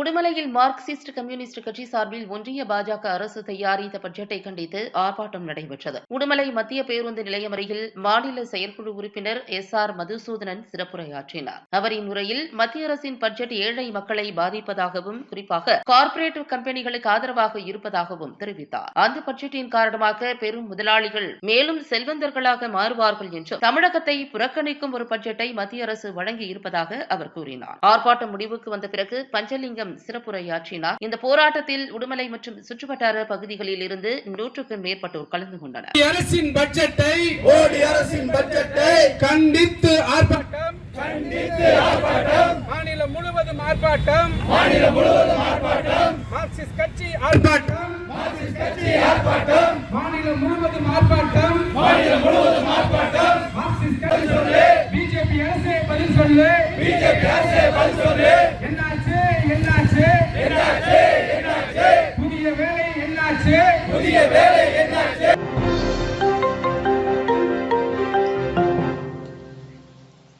உடுமலையில் Marxist communist கட்சி சார்பில் ஒன்றிய பாஜக அரசு தயாரித்த பட்ஜெட்டை கண்டித்து ஆர்ப்பாட்டம் நடைபெற்றது. உடுமலை மத்திய பேருந்து நிலையம் அருகில் மாநில செயற்குழு உறுப்பினர் எஸ் ஆர் மதுசூதனன் சிறப்புரையாற்றினார். அவரின் உரையில் மத்திய அரசின் பட்ஜெட் ஏழை மக்களை பாதிப்பதாகவும் குறிப்பாக கார்ப்பரேட் கம்பெனிகளுக்கு ஆதரவாக இருப்பதாகவும் தெரிவித்தார். அந்த பட்ஜெட்டின் காரணமாக பெரும் முதலாளிகள் மேலும் செல்வந்தர்களாக மாறுவார்கள் என்றும் தமிழகத்தை புறக்கணிக்கும் ஒரு பட்ஜெட்டை மத்திய அரசு வழங்கி இருப்பதாக அவர் கூறினார். ஆர்ப்பாட்டம் முடிவுக்கு வந்த பிறகு பஞ்சலிங்கம் சிறப்புரையாற்றினார். இந்த போராட்டத்தில் உடுமலை மற்றும் சுற்றுவட்டார பகுதிகளில் இருந்து நூற்றுக்கும் மேற்பட்டோர் கலந்து கொண்டனர். அரசின் பட்ஜெட்டை அரசின் பட்ஜெட்டை கண்டித்து ஆர்ப்பாட்டம். மாநிலம் முழுவதும் ஆர்ப்பாட்டம். மாநிலம் முழுவதும் ஆர்ப்பாட்டம். மார்க்சிஸ்ட் கட்சி ஆர்ப்பாட்டம். கட்சி ஆர்ப்பாட்டம். மாநிலம் முழுவதும் ஆர்ப்பாட்டம். மாநிலம் முழுவதும் ஆர்ப்பாட்டம். மார்க்சிஸ்ட் கட்சி சொல்லு பிஜேபி அரசே பதில் சொல்லு. பிஜேபி புதிய வேலை